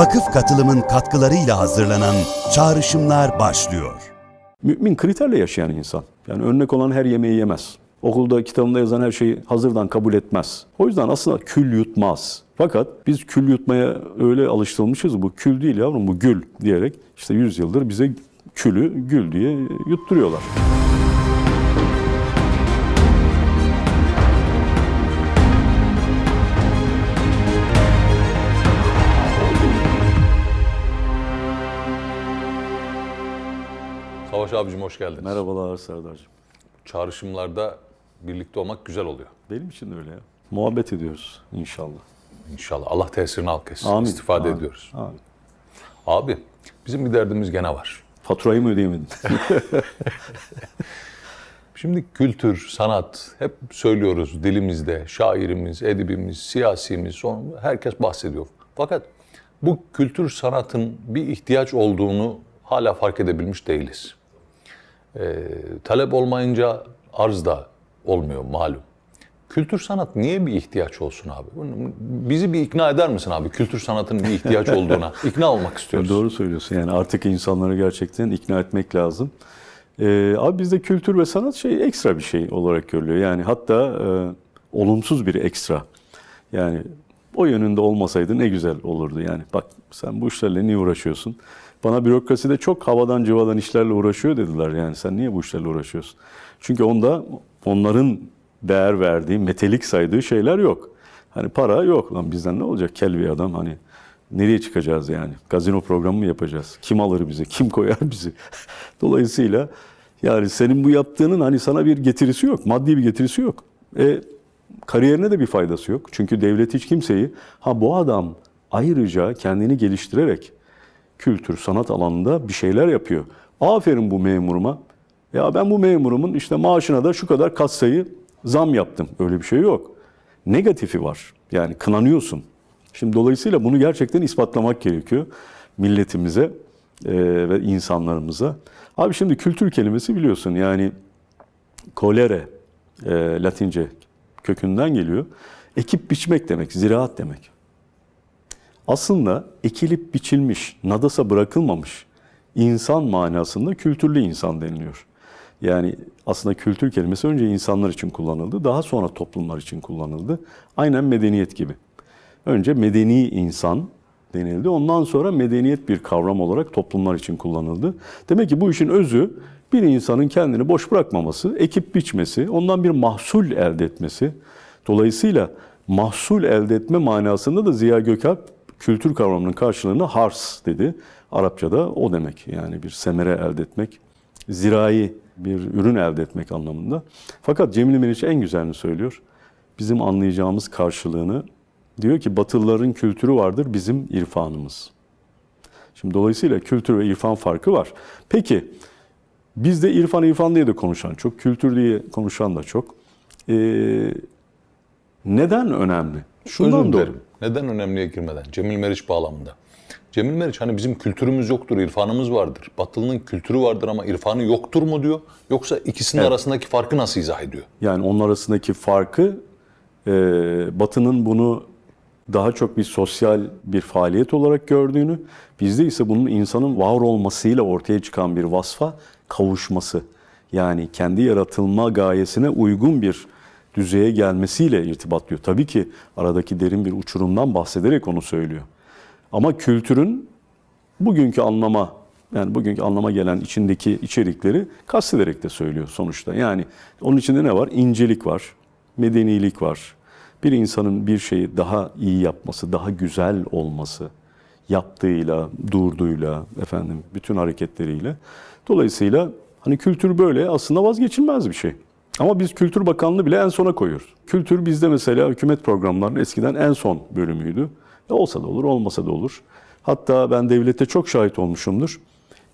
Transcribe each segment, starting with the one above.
vakıf katılımın katkılarıyla hazırlanan Çağrışımlar başlıyor. Mümin kriterle yaşayan insan. Yani örnek olan her yemeği yemez. Okulda kitabında yazan her şeyi hazırdan kabul etmez. O yüzden aslında kül yutmaz. Fakat biz kül yutmaya öyle alıştırılmışız. Bu kül değil yavrum bu gül diyerek işte 100 yıldır bize külü gül diye yutturuyorlar. Savaş abicim hoş geldiniz. Merhabalar Serdar'cığım. Çağrışımlarda birlikte olmak güzel oluyor. Benim için de öyle ya. Muhabbet ediyoruz inşallah. İnşallah. Allah tesirini al kesin. Amin. İstifade Amin. ediyoruz. Amin. Abi bizim bir derdimiz gene var. Faturayı mı ödeyemedin? Şimdi kültür, sanat hep söylüyoruz dilimizde. Şairimiz, edibimiz, siyasimiz, son, herkes bahsediyor. Fakat bu kültür sanatın bir ihtiyaç olduğunu hala fark edebilmiş değiliz. Ee, talep olmayınca arz da olmuyor malum. Kültür sanat niye bir ihtiyaç olsun abi? Bizi bir ikna eder misin abi kültür sanatının bir ihtiyaç olduğuna? İkna olmak istiyoruz. Doğru söylüyorsun. Yani artık insanları gerçekten ikna etmek lazım. Ee, abi bizde kültür ve sanat şey ekstra bir şey olarak görülüyor. Yani hatta e, olumsuz bir ekstra. Yani o yönünde olmasaydı ne güzel olurdu. Yani bak sen bu işlerle niye uğraşıyorsun? Bana bürokraside çok havadan cıvadan işlerle uğraşıyor dediler. Yani sen niye bu işlerle uğraşıyorsun? Çünkü onda onların değer verdiği, metelik saydığı şeyler yok. Hani para yok. Lan bizden ne olacak? Kel bir adam hani nereye çıkacağız yani? Gazino programı mı yapacağız? Kim alır bizi? Kim koyar bizi? Dolayısıyla yani senin bu yaptığının hani sana bir getirisi yok. Maddi bir getirisi yok. E, kariyerine de bir faydası yok. Çünkü devlet hiç kimseyi ha bu adam ayrıca kendini geliştirerek kültür, sanat alanında bir şeyler yapıyor. Aferin bu memuruma. Ya ben bu memurumun işte maaşına da şu kadar katsayı zam yaptım. Öyle bir şey yok. Negatifi var. Yani kınanıyorsun. Şimdi dolayısıyla bunu gerçekten ispatlamak gerekiyor milletimize e, ve insanlarımıza. Abi şimdi kültür kelimesi biliyorsun yani kolere e, Latince kökünden geliyor. Ekip biçmek demek, ziraat demek. Aslında ekilip biçilmiş, nadasa bırakılmamış insan manasında kültürlü insan deniliyor. Yani aslında kültür kelimesi önce insanlar için kullanıldı, daha sonra toplumlar için kullanıldı. Aynen medeniyet gibi. Önce medeni insan denildi. Ondan sonra medeniyet bir kavram olarak toplumlar için kullanıldı. Demek ki bu işin özü bir insanın kendini boş bırakmaması, ekip biçmesi, ondan bir mahsul elde etmesi. Dolayısıyla mahsul elde etme manasında da Ziya Gökalp kültür kavramının karşılığını hars dedi. Arapçada o demek yani bir semere elde etmek, zirai bir ürün elde etmek anlamında. Fakat Cemil Meriç en güzelini söylüyor. Bizim anlayacağımız karşılığını diyor ki Batılıların kültürü vardır bizim irfanımız. Şimdi dolayısıyla kültür ve irfan farkı var. Peki bizde irfan irfan diye de konuşan çok, kültür diye konuşan da çok. Ee, neden önemli? Şundan Özür dilerim. Neden önemliye girmeden? Cemil Meriç bağlamında. Cemil Meriç hani bizim kültürümüz yoktur, irfanımız vardır. Batılı'nın kültürü vardır ama irfanı yoktur mu diyor? Yoksa ikisinin arasındaki farkı nasıl izah ediyor? Yani onun arasındaki farkı e, Batı'nın bunu daha çok bir sosyal bir faaliyet olarak gördüğünü, bizde ise bunun insanın var olmasıyla ortaya çıkan bir vasfa kavuşması. Yani kendi yaratılma gayesine uygun bir düzeye gelmesiyle irtibatlıyor. Tabii ki aradaki derin bir uçurumdan bahsederek onu söylüyor. Ama kültürün bugünkü anlama yani bugünkü anlama gelen içindeki içerikleri kastederek de söylüyor sonuçta. Yani onun içinde ne var? İncelik var, medenilik var. Bir insanın bir şeyi daha iyi yapması, daha güzel olması, yaptığıyla, durduğuyla, efendim bütün hareketleriyle. Dolayısıyla hani kültür böyle aslında vazgeçilmez bir şey. Ama biz Kültür Bakanlığı bile en sona koyuyoruz. Kültür bizde mesela hükümet programlarının eskiden en son bölümüydü. E olsa da olur, olmasa da olur. Hatta ben devlette çok şahit olmuşumdur.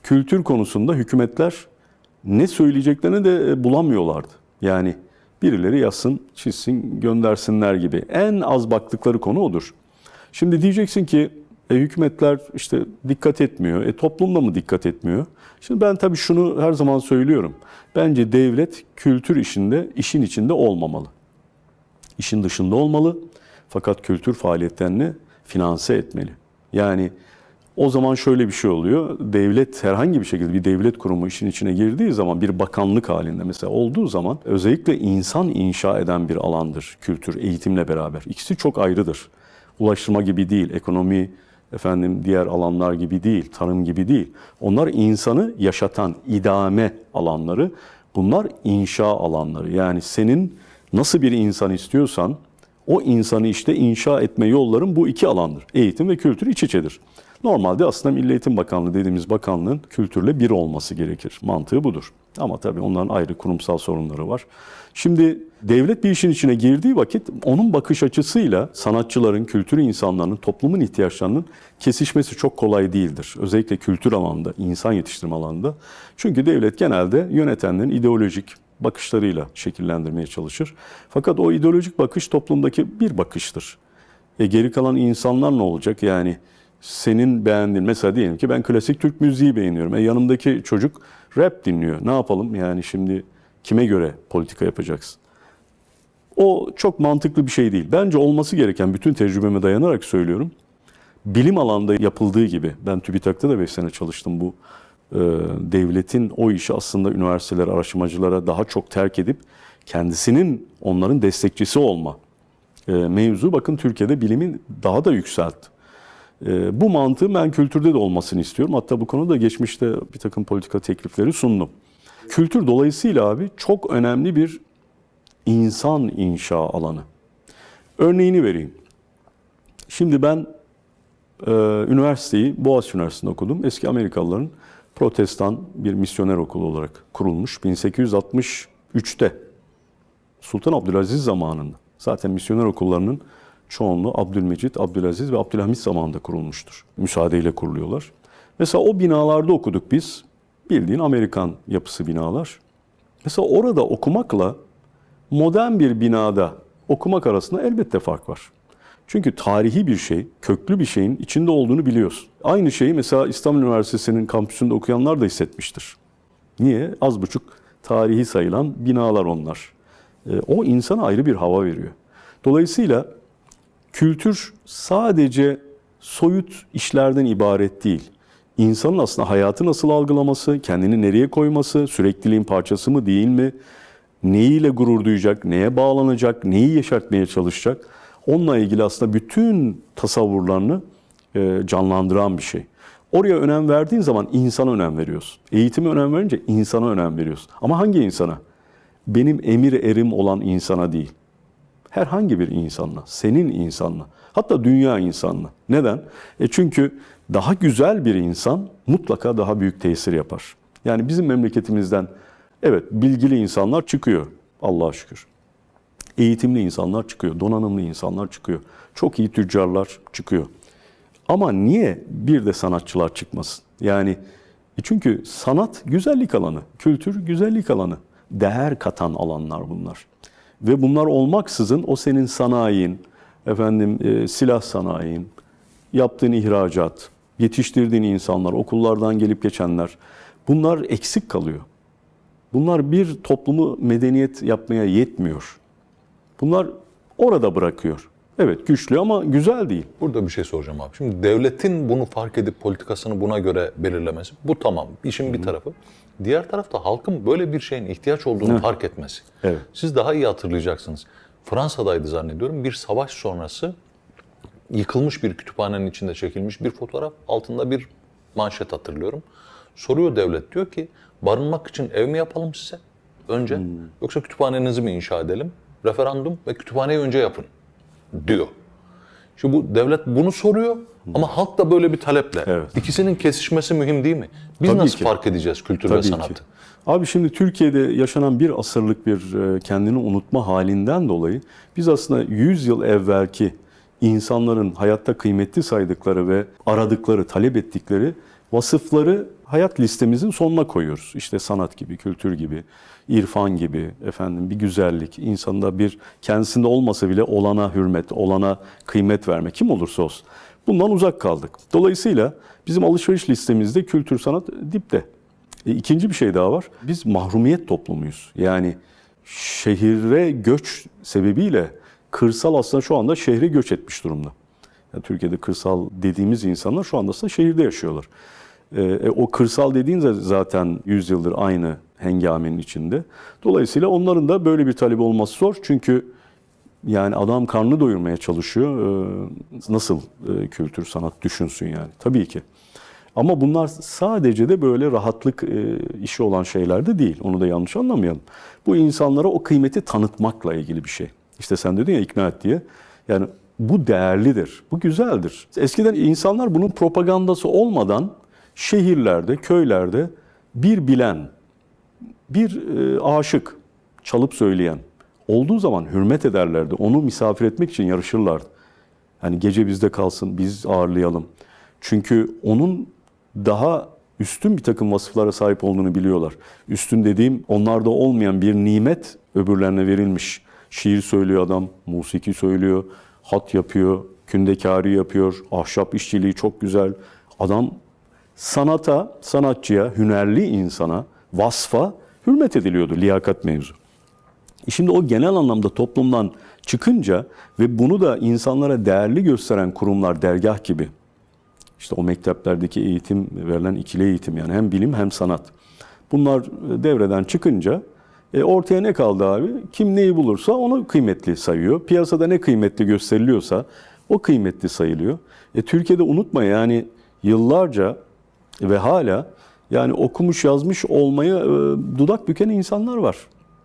Kültür konusunda hükümetler ne söyleyeceklerini de e, bulamıyorlardı. Yani birileri yazsın, çizsin, göndersinler gibi. En az baktıkları konu odur. Şimdi diyeceksin ki e, hükümetler işte dikkat etmiyor. E toplum da mı dikkat etmiyor? Şimdi ben tabii şunu her zaman söylüyorum. Bence devlet kültür işinde, işin içinde olmamalı. İşin dışında olmalı. Fakat kültür faaliyetlerini finanse etmeli. Yani o zaman şöyle bir şey oluyor. Devlet herhangi bir şekilde bir devlet kurumu işin içine girdiği zaman bir bakanlık halinde mesela olduğu zaman özellikle insan inşa eden bir alandır kültür eğitimle beraber. İkisi çok ayrıdır. Ulaştırma gibi değil, ekonomi efendim diğer alanlar gibi değil, tarım gibi değil. Onlar insanı yaşatan idame alanları. Bunlar inşa alanları. Yani senin nasıl bir insan istiyorsan o insanı işte inşa etme yolların bu iki alandır. Eğitim ve kültür iç içedir. Normalde aslında Milli Eğitim Bakanlığı dediğimiz bakanlığın kültürle bir olması gerekir. Mantığı budur. Ama tabii onların ayrı kurumsal sorunları var. Şimdi devlet bir işin içine girdiği vakit onun bakış açısıyla sanatçıların, kültür insanlarının, toplumun ihtiyaçlarının kesişmesi çok kolay değildir. Özellikle kültür alanında, insan yetiştirme alanında. Çünkü devlet genelde yönetenlerin ideolojik bakışlarıyla şekillendirmeye çalışır. Fakat o ideolojik bakış toplumdaki bir bakıştır. E geri kalan insanlar ne olacak? Yani senin beğendiğin mesela diyelim ki ben klasik Türk müziği beğeniyorum. E yanımdaki çocuk rap dinliyor. Ne yapalım? Yani şimdi kime göre politika yapacaksın? O çok mantıklı bir şey değil. Bence olması gereken bütün tecrübeme dayanarak söylüyorum. Bilim alanda yapıldığı gibi ben TÜBİTAK'ta da 5 sene çalıştım bu devletin o işi aslında üniversiteler, araştırmacılara daha çok terk edip kendisinin onların destekçisi olma e, mevzu bakın Türkiye'de bilimin daha da yükseltti. E, bu mantığın ben kültürde de olmasını istiyorum. Hatta bu konuda geçmişte bir takım politika teklifleri sundum. Kültür dolayısıyla abi çok önemli bir insan inşa alanı. Örneğini vereyim. Şimdi ben e, üniversiteyi Boğaziçi Üniversitesi'nde okudum. Eski Amerikalıların protestan bir misyoner okulu olarak kurulmuş 1863'te. Sultan Abdülaziz zamanında. Zaten misyoner okullarının çoğunluğu Abdülmecit, Abdülaziz ve Abdülhamit zamanında kurulmuştur. Müsaadeyle kuruluyorlar. Mesela o binalarda okuduk biz. Bildiğin Amerikan yapısı binalar. Mesela orada okumakla modern bir binada okumak arasında elbette fark var. Çünkü tarihi bir şey, köklü bir şeyin içinde olduğunu biliyorsun. Aynı şeyi mesela İstanbul Üniversitesi'nin kampüsünde okuyanlar da hissetmiştir. Niye? Az buçuk tarihi sayılan binalar onlar. E, o insana ayrı bir hava veriyor. Dolayısıyla kültür sadece soyut işlerden ibaret değil. İnsanın aslında hayatı nasıl algılaması, kendini nereye koyması, sürekliliğin parçası mı değil mi, neyiyle gurur duyacak, neye bağlanacak, neyi yaşatmaya çalışacak, onunla ilgili aslında bütün tasavvurlarını e, canlandıran bir şey. Oraya önem verdiğin zaman insana önem veriyorsun. Eğitime önem verince insana önem veriyorsun. Ama hangi insana? Benim emir erim olan insana değil. Herhangi bir insanla, senin insanla, hatta dünya insanla. Neden? E çünkü daha güzel bir insan mutlaka daha büyük tesir yapar. Yani bizim memleketimizden evet bilgili insanlar çıkıyor Allah'a şükür. Eğitimli insanlar çıkıyor, donanımlı insanlar çıkıyor. Çok iyi tüccarlar çıkıyor. Ama niye bir de sanatçılar çıkmasın? Yani e çünkü sanat güzellik alanı, kültür güzellik alanı. Değer katan alanlar bunlar. Ve bunlar olmaksızın o senin sanayin, efendim e, silah sanayin, yaptığın ihracat, yetiştirdiğin insanlar, okullardan gelip geçenler bunlar eksik kalıyor. Bunlar bir toplumu medeniyet yapmaya yetmiyor. Bunlar orada bırakıyor. Evet güçlü ama güzel değil. Burada bir şey soracağım abi. Şimdi devletin bunu fark edip politikasını buna göre belirlemesi bu tamam. İşin bir tarafı. Diğer tarafta halkın böyle bir şeyin ihtiyaç olduğunu fark etmesi. Evet. Siz daha iyi hatırlayacaksınız. Fransa'daydı zannediyorum. Bir savaş sonrası yıkılmış bir kütüphanenin içinde çekilmiş bir fotoğraf. Altında bir manşet hatırlıyorum. Soruyor devlet diyor ki barınmak için ev mi yapalım size önce yoksa kütüphanenizi mi inşa edelim? Referandum ve kütüphaneyi önce yapın diyor. Şimdi bu devlet bunu soruyor ama halk da böyle bir taleple. Evet. İkisinin kesişmesi mühim değil mi? Biz Tabii nasıl ki. fark edeceğiz kültür ve Tabii sanatı? ki. Abi şimdi Türkiye'de yaşanan bir asırlık bir e, kendini unutma halinden dolayı biz aslında 100 yıl evvelki insanların hayatta kıymetli saydıkları ve aradıkları, talep ettikleri vasıfları hayat listemizin sonuna koyuyoruz. İşte sanat gibi, kültür gibi, irfan gibi, efendim bir güzellik, insanda bir kendisinde olmasa bile olana hürmet, olana kıymet verme kim olursa olsun. Bundan uzak kaldık. Dolayısıyla bizim alışveriş listemizde kültür, sanat dipte. E, ikinci bir şey daha var. Biz mahrumiyet toplumuyuz. Yani şehire göç sebebiyle kırsal aslında şu anda şehre göç etmiş durumda. Yani Türkiye'de kırsal dediğimiz insanlar şu anda aslında şehirde yaşıyorlar. E, e, o kırsal dediğin de zaten 100 yıldır aynı hengamenin içinde. Dolayısıyla onların da böyle bir talebi olması zor. Çünkü yani adam karnını doyurmaya çalışıyor. Ee, Nasıl e, kültür, sanat düşünsün yani? Tabii ki. Ama bunlar sadece de böyle rahatlık e, işi olan şeyler de değil. Onu da yanlış anlamayalım. Bu insanlara o kıymeti tanıtmakla ilgili bir şey. İşte sen dedin ya ikna et diye. Yani bu değerlidir, bu güzeldir. Eskiden insanlar bunun propagandası olmadan şehirlerde, köylerde bir bilen, bir e, aşık çalıp söyleyen olduğu zaman hürmet ederlerdi. Onu misafir etmek için yarışırlardı. Hani gece bizde kalsın, biz ağırlayalım. Çünkü onun daha üstün bir takım vasıflara sahip olduğunu biliyorlar. Üstün dediğim onlarda olmayan bir nimet öbürlerine verilmiş. Şiir söylüyor adam, musiki söylüyor, hat yapıyor, kündekari yapıyor, ahşap işçiliği çok güzel. Adam sanata, sanatçıya, hünerli insana, vasfa hürmet ediliyordu liyakat mevzu. E Şimdi o genel anlamda toplumdan çıkınca ve bunu da insanlara değerli gösteren kurumlar dergah gibi işte o mekteplerdeki eğitim verilen ikili eğitim yani hem bilim hem sanat. Bunlar devreden çıkınca e, ortaya ne kaldı abi? Kim neyi bulursa onu kıymetli sayıyor. Piyasada ne kıymetli gösteriliyorsa o kıymetli sayılıyor. E, Türkiye'de unutma yani yıllarca ve hala yani okumuş yazmış olmaya e, dudak büken insanlar var.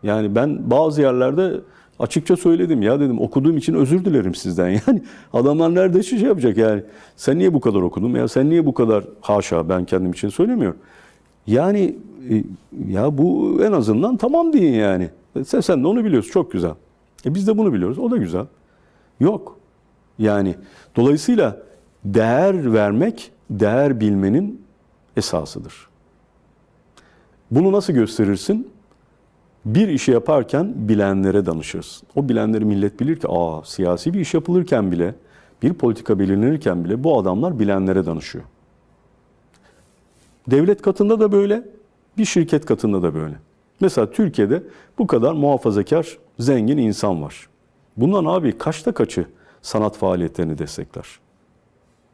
Yani ben bazı yerlerde açıkça söyledim ya dedim okuduğum için özür dilerim sizden. Yani adamlar nerede şey yapacak yani. Sen niye bu kadar okudun ya sen niye bu kadar haşa ben kendim için söylemiyorum. Yani e, ya bu en azından tamam deyin yani. Sen, sen de onu biliyorsun çok güzel. E biz de bunu biliyoruz o da güzel. Yok. Yani dolayısıyla değer vermek değer bilmenin esasıdır. Bunu nasıl gösterirsin? Bir işi yaparken bilenlere danışırsın. O bilenleri millet bilir ki aa siyasi bir iş yapılırken bile, bir politika belirlenirken bile bu adamlar bilenlere danışıyor. Devlet katında da böyle, bir şirket katında da böyle. Mesela Türkiye'de bu kadar muhafazakar, zengin insan var. Bundan abi kaçta kaçı sanat faaliyetlerini destekler?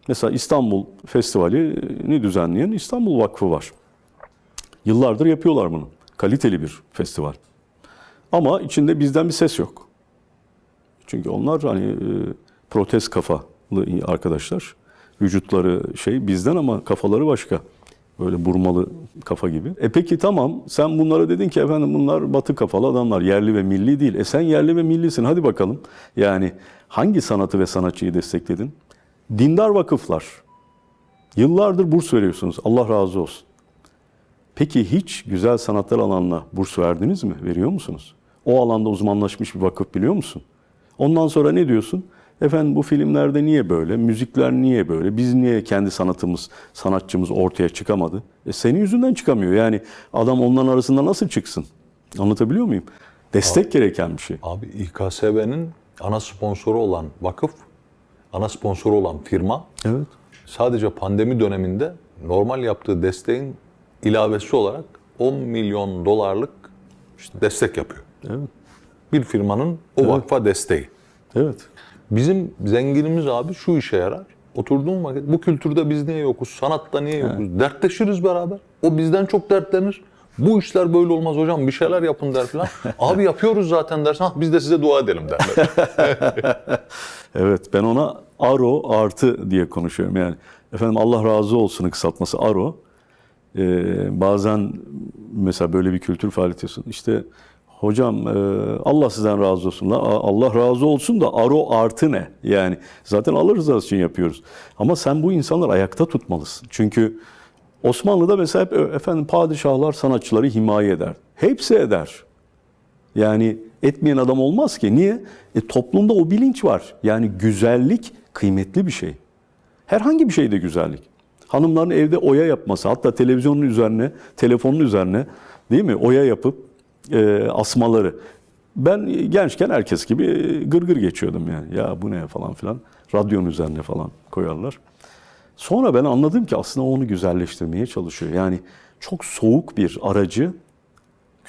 Mesela İstanbul Festivali'ni düzenleyen İstanbul Vakfı var. Yıllardır yapıyorlar bunu. Kaliteli bir festival. Ama içinde bizden bir ses yok. Çünkü onlar hani e, protest kafalı arkadaşlar. Vücutları şey bizden ama kafaları başka. Böyle burmalı kafa gibi. E peki tamam sen bunlara dedin ki efendim bunlar batı kafalı adamlar yerli ve milli değil. E sen yerli ve millisin hadi bakalım. Yani hangi sanatı ve sanatçıyı destekledin? Dindar vakıflar. Yıllardır burs veriyorsunuz. Allah razı olsun. Peki hiç güzel sanatlar alanına burs verdiniz mi? Veriyor musunuz? O alanda uzmanlaşmış bir vakıf biliyor musun? Ondan sonra ne diyorsun? Efendim bu filmlerde niye böyle? Müzikler niye böyle? Biz niye kendi sanatımız, sanatçımız ortaya çıkamadı? E senin yüzünden çıkamıyor. Yani adam onların arasında nasıl çıksın? Anlatabiliyor muyum? Destek gereken bir şey. Abi İKSV'nin ana sponsoru olan vakıf, ana sponsoru olan firma Evet. sadece pandemi döneminde normal yaptığı desteğin ilavesi olarak 10 milyon dolarlık işte destek yapıyor. Evet. Bir firmanın o vakfa desteği. Evet. Bizim zenginimiz abi şu işe yarar. Oturduğum vakit bu kültürde biz niye yokuz, sanatta niye yokuz? Dertleşiriz beraber. O bizden çok dertlenir. Bu işler böyle olmaz hocam bir şeyler yapın der falan. abi yapıyoruz zaten dersin. "Ah, biz de size dua edelim derler. Evet ben ona aro artı diye konuşuyorum yani. Efendim Allah razı olsun'un kısaltması aro. Ee, bazen mesela böyle bir kültür faaliyeti. İşte hocam e, Allah sizden razı olsun. La, Allah razı olsun da aro artı ne? Yani zaten Allah rızası için yapıyoruz. Ama sen bu insanları ayakta tutmalısın. Çünkü Osmanlı'da mesela hep e, efendim padişahlar sanatçıları himaye eder. Hepsi eder. Yani etmeyen adam olmaz ki. Niye? E, toplumda o bilinç var. Yani güzellik kıymetli bir şey. Herhangi bir şeyde güzellik. Hanımların evde oya yapması, hatta televizyonun üzerine, telefonun üzerine değil mi? Oya yapıp e, asmaları. Ben gençken herkes gibi gırgır geçiyordum yani. Ya bu ne falan filan. Radyonun üzerine falan koyarlar. Sonra ben anladım ki aslında onu güzelleştirmeye çalışıyor. Yani çok soğuk bir aracı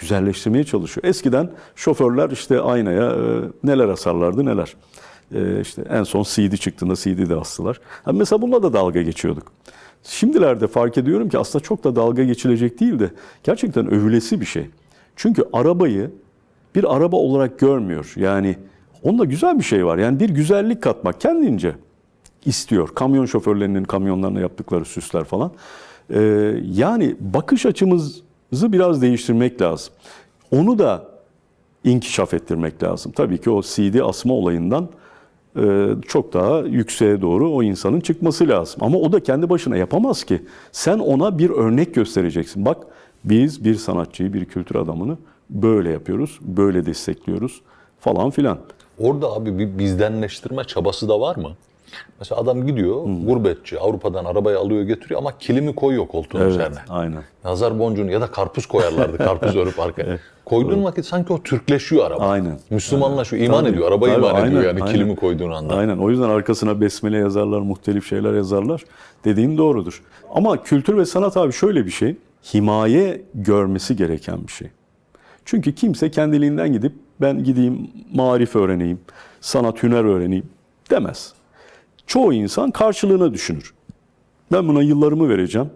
güzelleştirmeye çalışıyor. Eskiden şoförler işte aynaya e, neler asarlardı neler. Ee, işte en son CD çıktığında CD de astılar. Mesela bununla da dalga geçiyorduk. Şimdilerde fark ediyorum ki aslında çok da dalga geçilecek değil de gerçekten övülesi bir şey. Çünkü arabayı bir araba olarak görmüyor. Yani onda güzel bir şey var. Yani bir güzellik katmak kendince istiyor. Kamyon şoförlerinin kamyonlarına yaptıkları süsler falan. Ee, yani bakış açımızı biraz değiştirmek lazım. Onu da inkişaf ettirmek lazım. Tabii ki o CD asma olayından çok daha yükseğe doğru o insanın çıkması lazım. Ama o da kendi başına yapamaz ki. Sen ona bir örnek göstereceksin. Bak biz bir sanatçıyı, bir kültür adamını böyle yapıyoruz, böyle destekliyoruz falan filan. Orada abi bir bizdenleştirme çabası da var mı? Mesela adam gidiyor, gurbetçi, Avrupa'dan arabayı alıyor götürüyor ama kilimi koyuyor koltuğun Evet, üzerine. aynen. Nazar boncuğunu ya da karpuz koyarlardı, karpuz örüp arkaya. Koyduğun vakit sanki o Türkleşiyor araba. Aynen. Müslümanlaşıyor, iman Tabii, ediyor, araba tabii, iman ediyor aynen, yani aynen. kilimi koyduğun anda. Aynen. O yüzden arkasına besmele yazarlar, muhtelif şeyler yazarlar. Dediğim doğrudur. Ama kültür ve sanat abi şöyle bir şey. Himaye görmesi gereken bir şey. Çünkü kimse kendiliğinden gidip ben gideyim marif öğreneyim, sanat hüner öğreneyim demez. Çoğu insan karşılığını düşünür. Ben buna yıllarımı vereceğim.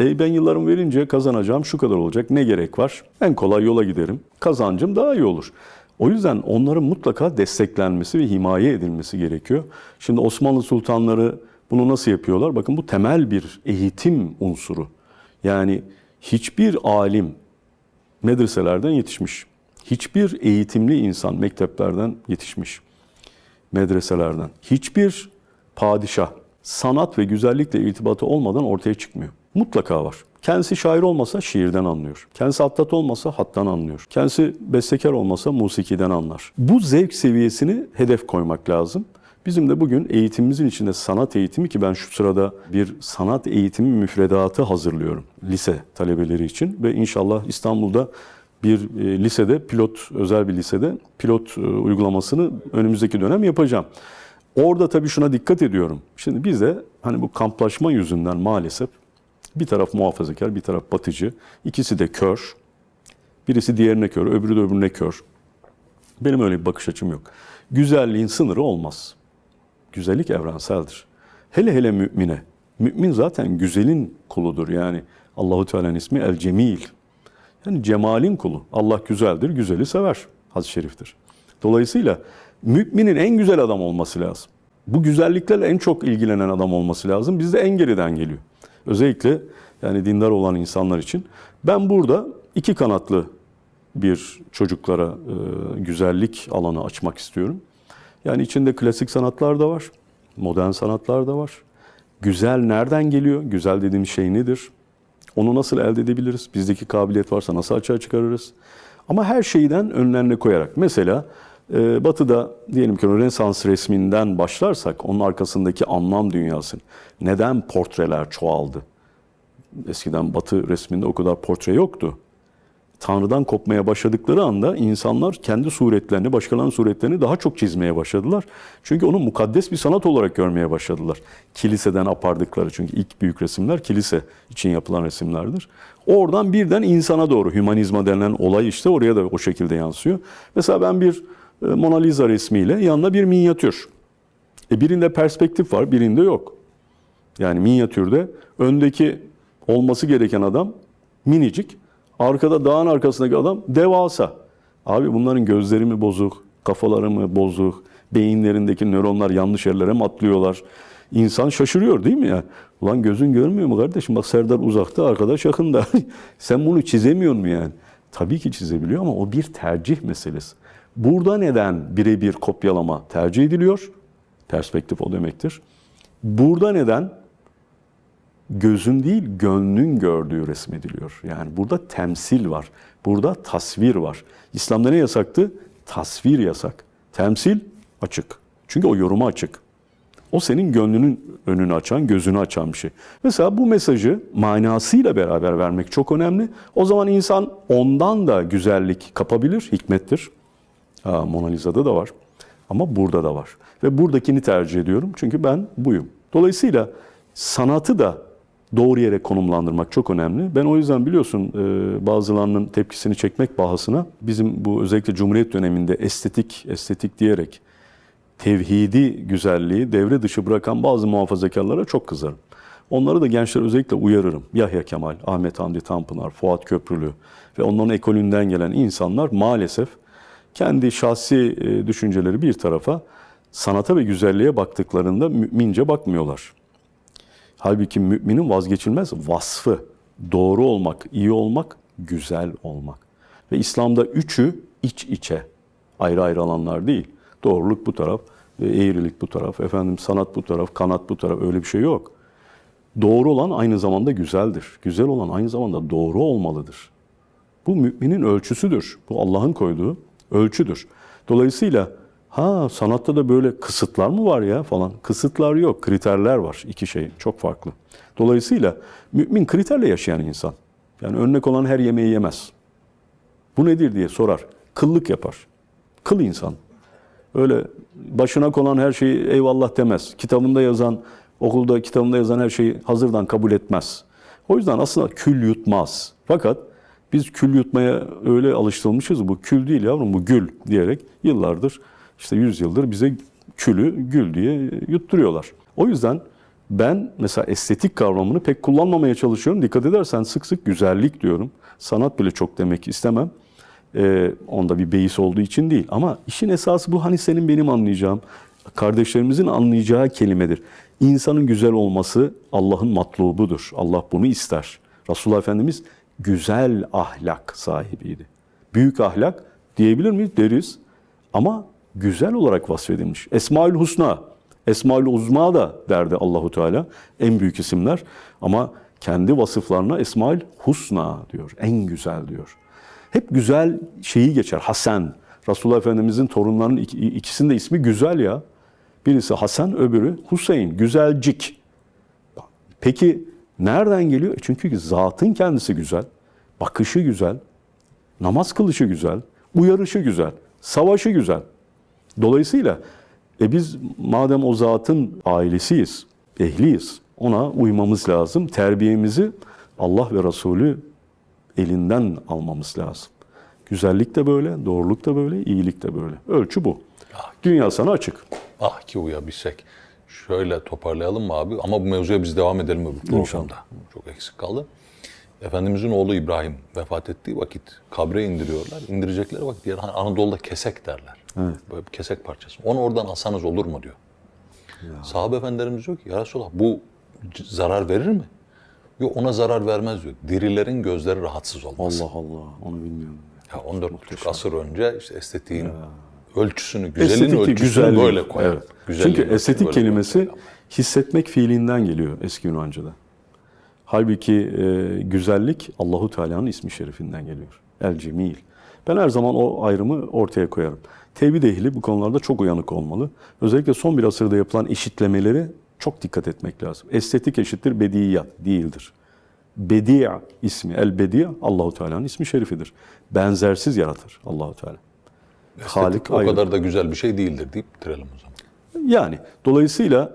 E ben yıllarımı verince kazanacağım şu kadar olacak. Ne gerek var? En kolay yola giderim. Kazancım daha iyi olur. O yüzden onların mutlaka desteklenmesi ve himaye edilmesi gerekiyor. Şimdi Osmanlı sultanları bunu nasıl yapıyorlar? Bakın bu temel bir eğitim unsuru. Yani hiçbir alim medreselerden yetişmiş. Hiçbir eğitimli insan mekteplerden yetişmiş medreselerden. Hiçbir padişah sanat ve güzellikle irtibatı olmadan ortaya çıkmıyor. Mutlaka var. Kendisi şair olmasa şiirden anlıyor. Kendisi hattat olmasa hattan anlıyor. Kendisi bestekar olmasa musikiden anlar. Bu zevk seviyesini hedef koymak lazım. Bizim de bugün eğitimimizin içinde sanat eğitimi ki ben şu sırada bir sanat eğitimi müfredatı hazırlıyorum lise talebeleri için ve inşallah İstanbul'da bir e, lisede pilot özel bir lisede pilot e, uygulamasını önümüzdeki dönem yapacağım. Orada tabii şuna dikkat ediyorum. Şimdi bizde hani bu kamplaşma yüzünden maalesef bir taraf muhafazakar, bir taraf batıcı. İkisi de kör. Birisi diğerine kör, öbürü de öbürüne kör. Benim öyle bir bakış açım yok. Güzelliğin sınırı olmaz. Güzellik evrenseldir. Hele hele mümine. Mümin zaten güzelin kuludur yani. Allahu Teala'nın ismi El Cemil. Yani cemalin kulu. Allah güzeldir, güzeli sever. Hadis-i şeriftir. Dolayısıyla müminin en güzel adam olması lazım. Bu güzelliklerle en çok ilgilenen adam olması lazım. Bizde en geriden geliyor. Özellikle yani dindar olan insanlar için. Ben burada iki kanatlı bir çocuklara e, güzellik alanı açmak istiyorum. Yani içinde klasik sanatlar da var, modern sanatlar da var. Güzel nereden geliyor? Güzel dediğimiz şey nedir? Onu nasıl elde edebiliriz? Bizdeki kabiliyet varsa nasıl açığa çıkarırız? Ama her şeyden önlerine koyarak. Mesela Batı'da diyelim ki Rönesans resminden başlarsak onun arkasındaki anlam dünyası. Neden portreler çoğaldı? Eskiden Batı resminde o kadar portre yoktu. Tanrı'dan kopmaya başladıkları anda insanlar kendi suretlerini, başkalarının suretlerini daha çok çizmeye başladılar. Çünkü onu mukaddes bir sanat olarak görmeye başladılar. Kiliseden apardıkları çünkü ilk büyük resimler kilise için yapılan resimlerdir. Oradan birden insana doğru hümanizma denilen olay işte oraya da o şekilde yansıyor. Mesela ben bir Mona Lisa resmiyle yanında bir minyatür. E birinde perspektif var, birinde yok. Yani minyatürde öndeki olması gereken adam minicik, arkada dağın arkasındaki adam devasa. Abi bunların gözleri mi bozuk, kafaları mı bozuk, beyinlerindeki nöronlar yanlış yerlere mi atlıyorlar? İnsan şaşırıyor değil mi ya? Ulan gözün görmüyor mu kardeşim? Bak Serdar uzakta, arkadaş yakında. Sen bunu çizemiyor mu yani? Tabii ki çizebiliyor ama o bir tercih meselesi. Burada neden birebir kopyalama tercih ediliyor? Perspektif o demektir. Burada neden gözün değil gönlün gördüğü resmediliyor. Yani burada temsil var. Burada tasvir var. İslam'da ne yasaktı? Tasvir yasak. Temsil açık. Çünkü o yoruma açık. O senin gönlünün önünü açan, gözünü açan bir şey. Mesela bu mesajı manasıyla beraber vermek çok önemli. O zaman insan ondan da güzellik kapabilir, hikmettir. Ha, Mona Lisa'da da var. Ama burada da var. Ve buradakini tercih ediyorum çünkü ben buyum. Dolayısıyla sanatı da doğru yere konumlandırmak çok önemli. Ben o yüzden biliyorsun e, bazılarının tepkisini çekmek bahasına bizim bu özellikle Cumhuriyet döneminde estetik, estetik diyerek tevhidi güzelliği devre dışı bırakan bazı muhafazakarlara çok kızarım. Onları da gençler özellikle uyarırım. Yahya Kemal, Ahmet Hamdi Tanpınar, Fuat Köprülü ve onların ekolünden gelen insanlar maalesef kendi şahsi e, düşünceleri bir tarafa sanata ve güzelliğe baktıklarında mümince bakmıyorlar. Halbuki müminin vazgeçilmez vasfı doğru olmak, iyi olmak, güzel olmak. Ve İslam'da üçü iç içe. Ayrı ayrı alanlar değil. Doğruluk bu taraf, e, eğrilik bu taraf, efendim sanat bu taraf, kanat bu taraf öyle bir şey yok. Doğru olan aynı zamanda güzeldir. Güzel olan aynı zamanda doğru olmalıdır. Bu müminin ölçüsüdür. Bu Allah'ın koyduğu ölçüdür. Dolayısıyla ha sanatta da böyle kısıtlar mı var ya falan. Kısıtlar yok, kriterler var. İki şey çok farklı. Dolayısıyla mümin kriterle yaşayan insan. Yani örnek olan her yemeği yemez. Bu nedir diye sorar. Kıllık yapar. Kıl insan. Öyle başına konan her şeyi eyvallah demez. Kitabında yazan, okulda kitabında yazan her şeyi hazırdan kabul etmez. O yüzden aslında kül yutmaz. Fakat biz kül yutmaya öyle alıştırılmışız. Bu kül değil yavrum bu gül diyerek yıllardır işte yüz yıldır bize külü gül diye yutturuyorlar. O yüzden ben mesela estetik kavramını pek kullanmamaya çalışıyorum. Dikkat edersen sık sık güzellik diyorum. Sanat bile çok demek istemem. Ee, onda bir beis olduğu için değil. Ama işin esası bu hani senin benim anlayacağım, kardeşlerimizin anlayacağı kelimedir. İnsanın güzel olması Allah'ın matlubudur. Allah bunu ister. Resulullah Efendimiz güzel ahlak sahibiydi. Büyük ahlak diyebilir miyiz? Deriz. Ama güzel olarak vasfedilmiş. Esmaül Husna, Esmaül Uzma da derdi Allahu Teala. En büyük isimler ama kendi vasıflarına Esmaül Husna diyor. En güzel diyor. Hep güzel şeyi geçer. Hasan. Resulullah Efendimizin torunlarının ik- ikisinin de ismi güzel ya. Birisi Hasan, öbürü Hüseyin. Güzelcik. Peki nereden geliyor? Çünkü zatın kendisi güzel, bakışı güzel, namaz kılışı güzel, uyarışı güzel, savaşı güzel. Dolayısıyla e biz madem o zatın ailesiyiz, ehliyiz, ona uymamız lazım. Terbiyemizi Allah ve Resulü elinden almamız lazım. Güzellik de böyle, doğruluk da böyle, iyilik de böyle. Ölçü bu. Dünya sana açık. Ah ki uyabilsek. Şöyle toparlayalım mı abi? Ama bu mevzuya biz devam edelim öbür programda. Çok eksik kaldı. Efendimizin oğlu İbrahim vefat ettiği vakit kabre indiriyorlar. İndirecekleri vakit yer hani Anadolu'da kesek derler. Böyle bir kesek parçası. Onu oradan alsanız olur mu diyor. Sahabe efendilerimiz diyor ki ya Resulallah bu zarar verir mi? Yok ona zarar vermez diyor. Dirilerin gözleri rahatsız olmaz. Allah Allah, onu bilmiyorum. Ya 14,5 asır önce işte estetiğin ölçüsünü, güzelin Estetik, ölçüsünü güzellik. böyle koyar. Evet. Güzelliğin Çünkü estetik kelimesi koyar. hissetmek fiilinden geliyor eski Yunanca'da. Halbuki e, güzellik Allahu Teala'nın ismi şerifinden geliyor. El Cemil. Ben her zaman o ayrımı ortaya koyarım. Tevhid ehli bu konularda çok uyanık olmalı. Özellikle son bir asırda yapılan eşitlemeleri çok dikkat etmek lazım. Estetik eşittir bediyat değildir. Bedia ismi, el bedia Allahu Teala'nın ismi şerifidir. Benzersiz yaratır Allahu Teala. Estetik o ayrı. kadar da güzel bir şey değildir deyip bitirelim o zaman. Yani dolayısıyla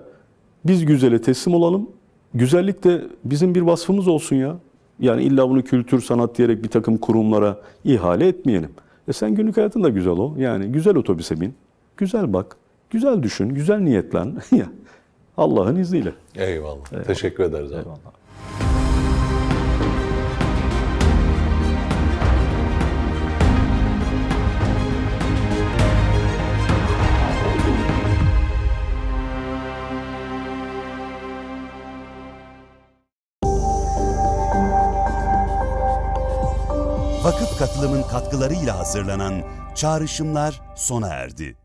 biz güzele teslim olalım. Güzellik de bizim bir vasfımız olsun ya. Yani illa bunu kültür, sanat diyerek bir takım kurumlara ihale etmeyelim. E sen günlük hayatında güzel ol. Yani güzel otobüse bin. Güzel bak. Güzel düşün. Güzel niyetlen. Allah'ın izniyle. Eyvallah. Teşekkür ederiz abi. Eyvallah. Katılımın katkılarıyla hazırlanan Çağrışımlar sona erdi.